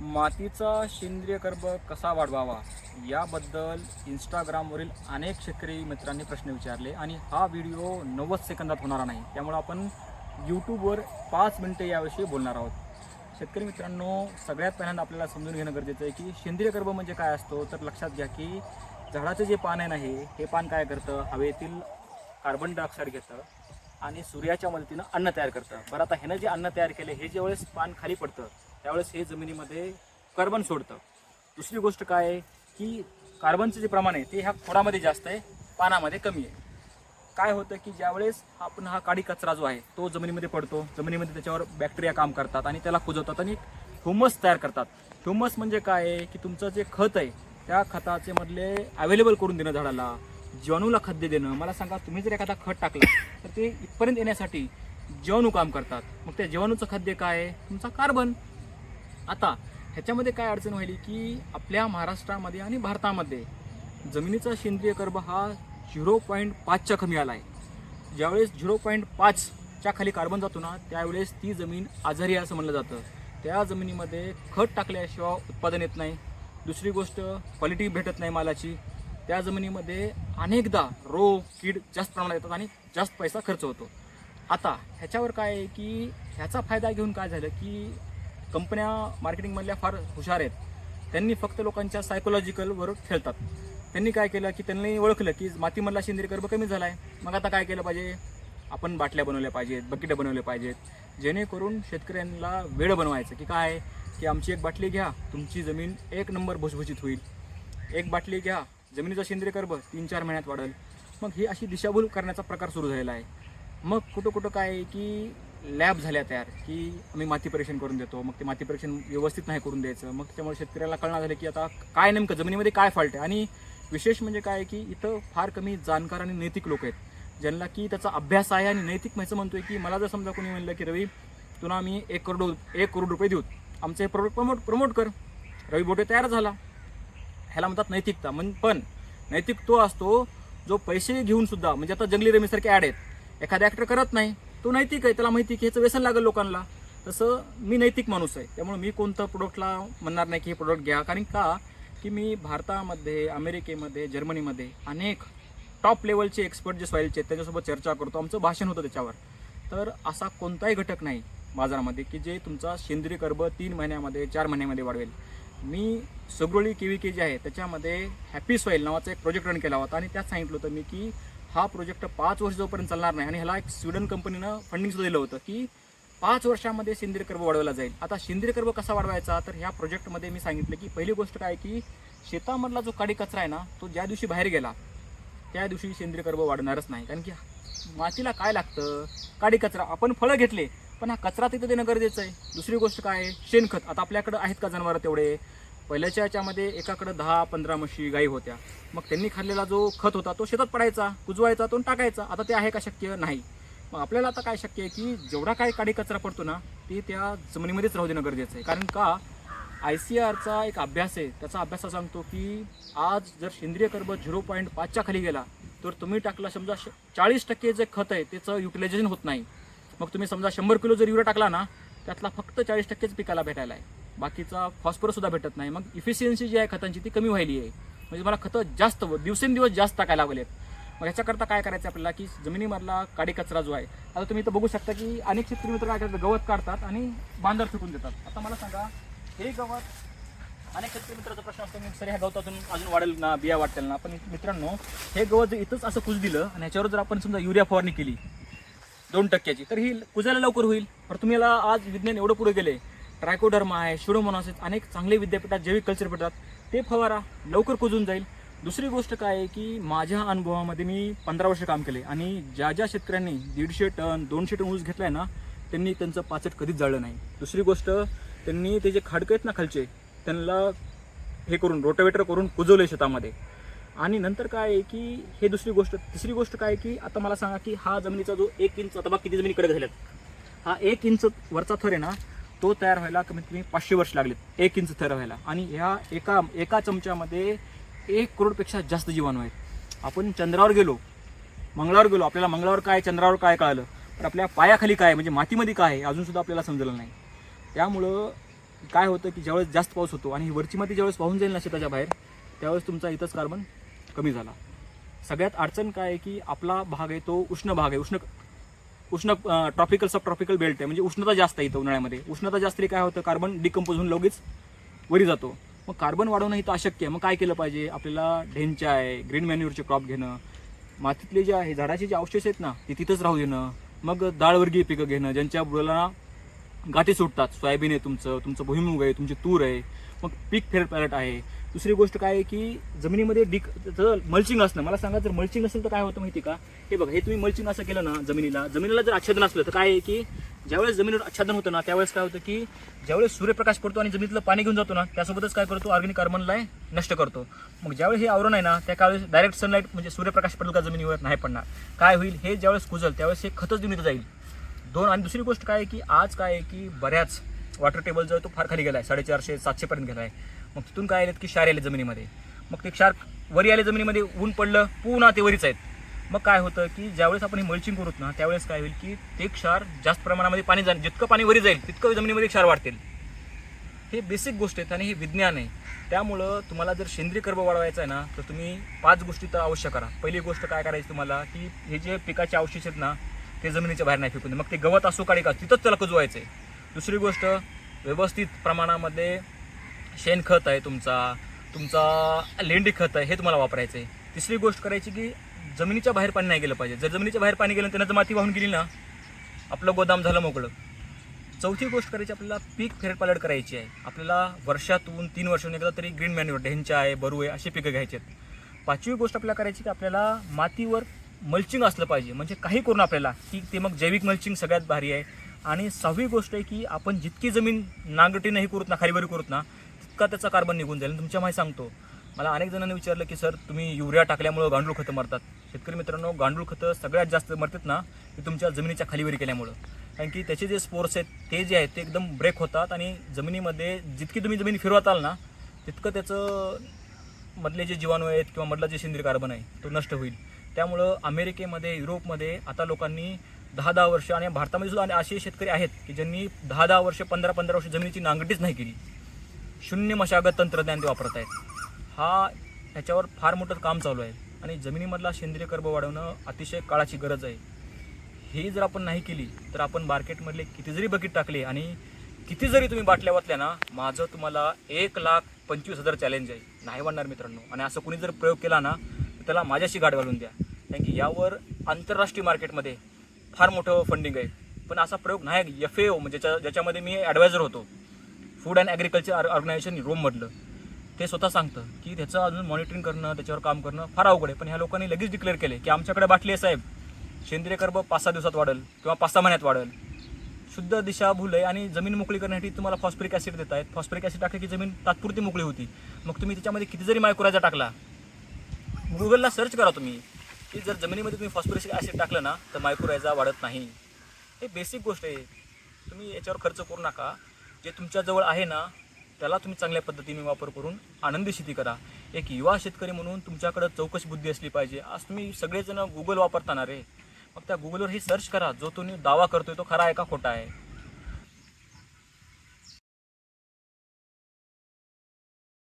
मातीचा सेंद्रिय कर्ब कसा वाढवावा? याबद्दल इंस्टाग्रामवरील अनेक शेतकरी मित्रांनी प्रश्न विचारले आणि हा व्हिडिओ नव्वद सेकंदात होणारा नाही. त्यामुळे आपण यूट्यूबवर पाच मिनटे याविषयी बोलणार आहोत. शेतकरी मित्रांनो सगळ्यात पहिल्यांदा आपल्याला समजून घेणं गरजेचं आहे की सेंद्रिय कर्ब म्हणजे काय असतो? तर लक्षात घ्या की झाडाचं जे पान आहे ना हे हे पान काय करतं? हवेतील कार्बन डायऑक्साईड घेतं आणि सूर्याच्या मदतीनं अन्न तयार करतं. बरं आता ह्यानं जे अन्न तयार केलं हे ज्यावेळेस पान खाली पडतं त्यावेळेस हे जमिनीमध्ये कार्बन सोडतं. दुसरी गोष्ट काय आहे की कार्बनचं जे प्रमाण आहे ते ह्या खोडामध्ये जास्त आहे पानामध्ये कमी आहे. काय होतं की ज्यावेळेस आपण हा काडी कचरा जो आहे तो जमिनीमध्ये पडतो जमिनीमध्ये त्याच्यावर बॅक्टेरिया काम करतात आणि त्याला कुजवतात आणि ह्युमस तयार करतात. ह्युमस म्हणजे काय आहे की तुमचं जे खत आहे त्या खताचे मधले अवेलेबल करून देणं झाडाला जीवाणूला खाद्य देणं. मला सांगा तुम्ही जर एखादा खत टाकलं तर ते इथपर्यंत येण्यासाठी जीवाणू काम करतात. मग त्या जीवाणूचं खाद्य काय आहे तुमचा कार्बन आता ह्याच्यामध्ये काय अडचण व्हायली की आपल्या महाराष्ट्रामध्ये आणि भारतामध्ये जमिनीचा सेंद्रिय कर्ब हा झिरो पॉईंट पाचच्या कमी आला आहे ज्यावेळेस झिरो पॉईंट पाचच्या खाली कार्बन जातो ना त्यावेळेस ती जमीन आजारी आहे असं म्हणलं जातं. त्या जमिनीमध्ये खत टाकल्याशिवाय उत्पादन येत नाही. दुसरी गोष्ट क्वालिटी भेटत नाही मालाची. त्या जमिनीमध्ये अनेकदा रोग कीड जास्त प्रमाणात येतात आणि जास्त पैसा खर्च होतो. आता ह्याच्यावर काय आहे की ह्याचा फायदा घेऊन काय झालं की कंपन्या मार्केटिंगमधल्या फार हुशार आहेत. त्यांनी फक्त लोकांच्या सायकोलॉजिकलवर खेळतात. त्यांनी काय केलं की त्यांनी ओळखलं की मातीमधला सेंद्रिय कर्ब कमी झाला आहे मग आता काय केलं पाहिजे? आपण बाटल्या बनवल्या पाहिजेत बकेटं बनवले पाहिजेत. जेणेकरून शेतकऱ्यांना वेळ बनवायचं की काय? की आमची एक बाटली घ्या तुमची जमीन एक नंबर भुसभुशीत होईल. एक बाटली घ्या जमिनीचा सेंद्रिय कर्ब तीन चार महिन्यात वाढेल. मग ही अशी दिशाभूल करण्याचा प्रकार सुरू झालेला आहे. मग कुठं कुठं काय आहे की लॅब झाल्या तयार की आम्ही माती परीक्षण करून देतो मग ते माती परीक्षण व्यवस्थित नाही करून द्यायचं मग त्यामुळे शेतकऱ्याला कळणार झालं की आता काय नेमकं जमिनीमध्ये काय फॉल्ट आहे? आणि विशेष म्हणजे काय की इथं फार कमी जाणकार आणि नैतिक लोक आहेत ज्यांना की त्याचा अभ्यास आहे आणि नैतिक व्हायचं म्हणतोय की मला जर समजा कोणी म्हणलं की रवी तुला आम्ही एक करोड एक करोड रुपये देऊ आमचं हे प्रोडक्ट प्रमोट प्रमोट कर. रवी बोटे तयार झाला. ह्याला म्हणतात नैतिकता. म्हण पण नैतिक तो असतो जो पैसे घेऊन सुद्धा म्हणजे आता जंगली रमीसारखे ॲड आहेत एखादा ॲक्टर करत नाही तो नैतिक आहे त्याला माहिती की ह्याचं व्यसन लागेल लोकांना. तसं मी नैतिक माणूस आहे त्यामुळे मी कोणतं प्रोडक्टला म्हणणार नाही की हे प्रोडक्ट घ्या. कारण का? की मी भारतामध्ये अमेरिकेमध्ये जर्मनीमध्ये अनेक टॉप लेवलचे एक्सपर्ट जे सॉईलचे आहेत त्याच्यासोबत चर्चा करतो. आमचं भाषण होतं त्याच्यावर. तर असा कोणताही घटक नाही बाजारामध्ये की जे तुमचा सेंद्रिय कर्ब तीन महिन्यामध्ये चार महिन्यामध्ये वाढवेल. मी सगरोळी के व्ही के जे आहे त्याच्यामध्ये हॅपी सॉईल नावाचा एक प्रोजेक्ट रन केला होता आणि त्यात सांगितलं होतं मी की हा प्रोजेक्ट पाच वर्ष जोपर्यंत चालणार नाही आणि ह्याला एक स्वीडन कंपनीनं फंडिंगसुद्धा दिलं होतं की पाच वर्षामध्ये सेंद्रिय कर्ब वाढवला जाईल. आता सेंद्रिय कर्ब कसा वाढवायचा? तर ह्या प्रोजेक्टमध्ये मी सांगितलं की पहिली गोष्ट काय की शेतामधला जो काडी कचरा आहे ना तो ज्या दिवशी बाहेर गेला त्या दिवशी सेंद्रिय कर्ब वाढणारच नाही. कारण की मातीला काय लागतं? काडी कचरा. आपण फळं घेतले पण हा कचरा तिथं देणं गरजेचं आहे. दुसरी गोष्ट काय शेणखत. आता आपल्याकडं आहेत का जनावरं तेवढे? पहिल्याच्या याच्यामध्ये एकाकडं दहा पंधरा म्हशी गाई होत्या. मग त्यांनी खाल्लेला जो खत होता तो शेतात पडायचा कुजवायचा तो टाकायचा. आता ते आहे का शक्य? नाही. मग आपल्याला आता काय शक्य आहे की जेवढा काय काडी कचरा पडतो ना ते त्या जमिनीमध्येच राहू देणं गरजेचं आहे. कारण का आय सी आरचा एक अभ्यास आहे. त्याचा अभ्यास सांगतो की आज जर सेंद्रिय कर्ब झिरो पॉईंट पाचच्या खाली गेला तर तुम्ही टाकला समजा चाळीस टक्के जे खत आहे त्याचं युटिलायझेशन होत नाही. मग तुम्ही समजा शंभर किलो जर युरिया टाकला ना त्यातला फक्त चाळीस टक्केच पिकाला भेटायला आहे. बाकीचा फॉस्फरस सुद्धा भेटत नाही. मग इफिशियन्सी जी आहे खतांची ती कमी व्हायली आहे. म्हणजे मला खतं जास्त दिवसेंदिवस जास्त टाकायला आहेत मग ह्याच्याकरता काय करायचं आपल्याला की जमिनीमधला काडी कचरा जो आहे आता तुम्ही इथं बघू शकता की अनेक शेतकरी मित्र काय करतात गवत काढतात आणि बांधर फेकून देतात. आता मला सांगा हे गवत अनेक शेतकरी मित्राचा प्रश्न असतो मी सर ह्या गवतातून अजून वाढेल ना बिया वाटेल ना. पण मित्रांनो हे गवत जर इथंच असं कुज दिलं आणि ह्याच्यावर जर आपण समजा युरिया फवारणी केली दोन टक्क्याची तर ही कुजायला लवकर होईल. पण तुम्ही याला आज विज्ञान एवढं पुढे गेले ट्रायकोडर्मा आहे शिडोमोनासिस अनेक चांगले विद्यापीठात जैविक कल्चर भेटतात ते फवारा लवकर कुजून जाईल. दुसरी गोष्ट काय आहे की माझ्या अनुभवामध्ये मी पंधरा वर्ष काम केले आणि ज्या ज्या शेतकऱ्यांनी दीडशे टन दोनशे टन ऊस घेतला आहे ना त्यांनी त्यांचं पाचट कधीच जाळलं नाही. दुसरी गोष्ट त्यांनी ते जे खाडकं आहेत ना खालचे त्यांना हे करून रोटावेटर करून कुजवले शेतामध्ये. आणि नंतर काय आहे की हे दुसरी गोष्ट तिसरी गोष्ट काय की आता मला सांगा की हा जमिनीचा जो एक इंच आता किती जमिनी कडक झाल्यात. हा एक इंच वरचा थर आहे ना तो तयार व्हायला कमीत कमी पाचशे वर्ष लागलेत. एक इंच थर व्हायला. आणि ह्या एका एका चमच्यामध्ये एक करोडपेक्षा जास्त जीवाणू आहेत. आपण चंद्रावर गेलो मंगळावर गेलो आपल्याला मंगळावर काय चंद्रावर काय कळालं? पण आपल्या पायाखाली काय म्हणजे मातीमध्ये काय आहे अजूनसुद्धा आपल्याला समजलं नाही. त्यामुळं काय होतं की ज्यावेळेस जास्त पाऊस होतो आणि वरची माती ज्यावेळेस पाहून जाईल ना शेताच्या बाहेर त्यावेळेस तुमचा इथंच कार्बन कमी झाला. सगळ्यात अडचण काय आहे की आपला भाग आहे तो उष्ण भाग आहे उष्ण उष्ण ट्रॉपिकल सब ट्रॉपिकल बेल्ट आहे. म्हणजे उष्णता जास्त आहे इथं उन्हाळ्यामध्ये. उष्णता जास्त काय होतं? कार्बन डिकम्पोज होऊन लगेच वरी जातो. मग कार्बन वाढवणं हे तर अशक्य आहे. मग काय केलं पाहिजे? आपल्याला ढेंचा आहे ग्रीन मॅन्युअरचे क्रॉप घेणं मातीतले जे आहे झाडाचे जे अवशेष आहेत ना ते तिथंच राहू देणं मग डाळवर्गीय पिकं घेणं ज्यांच्या बुडाला गाठी सुटतात. सोयाबीन आहे तुमचं तुमचं भुईमुग आहे तुमची तूर आहे मग पीक फेरपॅलट आहे. दुसरी गोष्ट काय आहे की जमिनीमध्ये डिक जर मल्चिंग असणं मला सांगा जर मल्चिंग असेल तर काय होतं माहिती का? हे बघा हे तुम्ही मल्चिंग असं केलं ना जमिनीला जमिनीला जर आच्छादन असलं तर काय आहे की ज्यावेळेस जमिनीवर आच्छादन होतं ना त्यावेळेस काय होतं की ज्यावेळेस सूर्यप्रकाश पडतो आणि जमिनीतलं पाणी घेऊन जातो ना त्यासोबतच काय करतो ऑर्गॅनिक कार्बनला नष्ट करतो. मग ज्यावेळेस हे आवरण आहे ना त्या काळेस डायरेक्ट सनलाईट म्हणजे सूर्यप्रकाश पडेल का जमिनीवर? नाही पडणार. काय होईल? हे ज्यावेळेस कुजल त्यावेळेस हे खतच जमिनीत जाईल. दोन आणि दुसरी गोष्ट काय आहे की आज काय आहे की बऱ्याच वॉटर टेबल जो आहे तो फार खाली गेला आहे साडेचारशे सातशेपर्यंत गेला आहे मग तिथून काय आलेत की क्षार आले जमिनीमध्ये. मग ते क्षार वरी आले जमिनीमध्ये ऊन पडलं पुन्हा ते वरीच आहेत. मग काय होतं की ज्यावेळेस आपण हे मल्चिंग करूत ना त्यावेळेस काय होईल की ते क्षार जास्त प्रमाणामध्ये पाणी जाईल. जितकं पाणी वरी जाईल तितकं जमिनीमध्ये क्षार वाढतील. हे बेसिक गोष्ट आहेत आणि हे विज्ञान आहे. त्यामुळं तुम्हाला जर सेंद्रिय कर्ब वाढवायचं आहे ना तर तुम्ही पाच गोष्टी तर अवश्य करा. पहिली गोष्ट काय करायची तुम्हाला की हे जे पिकाचे अवशेष आहेत ना ते जमिनीच्या बाहेर नाही फेकून मग ते गवत असो काढी का तिथंच त्याला कजवायचं आहे दुसरी गोष्ट व्यवस्थित प्रमाणामध्ये शेणखत आहे तुमचा तुमचा लेंडी खत आहे हे तुम्हाला वापरायचं आहे तिसरी गोष्ट करायची की जमिनीच्या बाहेर पाणी नाही गेलं पाहिजे. जर जमिनीच्या बाहेर पाणी गेलं त्यानं जर माती वाहून गेली ना आपलं गोदाम झालं मोकळं. चौथी गोष्ट करायची आपल्याला पीक फेरपालट करायची आहे. आपल्याला वर्षातून तीन वर्षातून एकदा तरी ग्रीन मॅन्युअर ढेंचा आहे बरू आहे अशी पिकं घ्यायची आहेत. पाचवी गोष्ट आपल्याला करायची की आपल्याला मातीवर मल्चिंग असलं पाहिजे. म्हणजे काही करून आपल्याला की ते मग जैविक मल्चिंग सगळ्यात भारी आहे. आणि सहावी गोष्ट आहे की आपण जितकी जमीन नांगरटीनं हे करूत ना खालीवरी करूत ना तितका त्याचा कार्बन निघून जाईल. आणि तुमच्या माहिती सांगतो मला अनेक जणांनी विचारलं की सर तुम्ही युरिया टाकल्यामुळं गांडूळ खतं मरतात. शेतकरी मित्रांनो गांडूळ खतं सगळ्यात जास्त मरतात ना ते तुमच्या जमिनीच्या खालीवरी केल्यामुळं. कारण की त्याचे जे स्पोर्स आहेत ते जे आहेत ते एकदम ब्रेक होतात आणि जमिनीमध्ये जितकी तुम्ही जमीन फिरवताल ना तितकं त्याचं मधले जे जीवाणू आहेत किंवा मधला जे सेंद्रिय कार्बन आहे तो नष्ट होईल. त्यामुळं अमेरिकेमध्ये युरोपमध्ये आता लोकांनी दहा दहा वर्ष आणि भारतामध्ये सुद्धा असे शेतकरी आहेत की ज्यांनी दहा दहा वर्ष पंधरा पंधरा वर्ष जमिनीची नांगडीच नाही केली. शून्य मशागत तंत्रज्ञान ते वापरत आहेत. हा ह्याच्यावर फार मोठं काम चालू आहे आणि जमिनीमधला सेंद्रिय कर्ब वाढवणं अतिशय काळाची गरज आहे. ही जर आपण नाही केली तर आपण मार्केटमधले किती जरी बकेट टाकले आणि किती जरी तुम्ही बाटल्या वाचल्या ना माझं तुम्हाला एक लाख पंचवीस हजार चॅलेंज आहे. नाही वाढणार मित्रांनो. आणि असं कुणी जर प्रयोग केला ना तर त्याला माझ्याशी गाठ घालून द्या. कारण की यावर आंतरराष्ट्रीय मार्केटमध्ये फार मोठं फंडिंग आहे. पण असा प्रयोग नाही. एफ ए ओ म्हणजे ज्याच्यामध्ये मी ॲडवायझर होतो. फूड अँड ॲग्रिकल्चर ऑर्गनायझेशन रोममधलं ते स्वतः सांगतं की त्याचं अजून मॉनिटरिंग करणं त्याच्यावर काम करणं फार अवघड आहे. पण ह्या लोकांनी लगेच डिक्लेअर केले की आमच्याकडे बाटली आहे साहेब. सेंद्रिय कर्ब पाच सहा दिवसात वाढेल किंवा पाच सहा महिन्यात वाढेल. शुद्ध दिशाभूल आहे आणि जमीन मोकळी करण्यासाठी तुम्हाला फॉस्फरिक ॲसिड देत आहेत फॉस्फरिक ॲसिड टाकलं की जमीन तात्पुरती मोकळी होती. मग तुम्ही त्याच्यामध्ये किती जरी मायक्रोराजा टाकला गुगलला सर्च करा तुम्ही. की जर जमिनीमध्ये तुम्ही फॉस्फरिक ॲसिड टाकलं ना तर मायक्रोरायझा वाढत नाही. हे बेसिक गोष्ट आहे. तुम्ही याच्यावर खर्च करू नका. जे तुमच्याजवळ आहे ना त्याला तुम्ही चांगल्या पद्धतीने वापर करून आनंदी शेती करा. एक युवा शेतकरी म्हणून तुमच्याकडं चौकशी बुद्धी असली पाहिजे. आज तुम्ही सगळेजण गुगल वापरताना रे. मग त्या गुगलवर हे सर्च करा. जो तुम्ही दावा करतोय तो खरा आहे का खोटा आहे?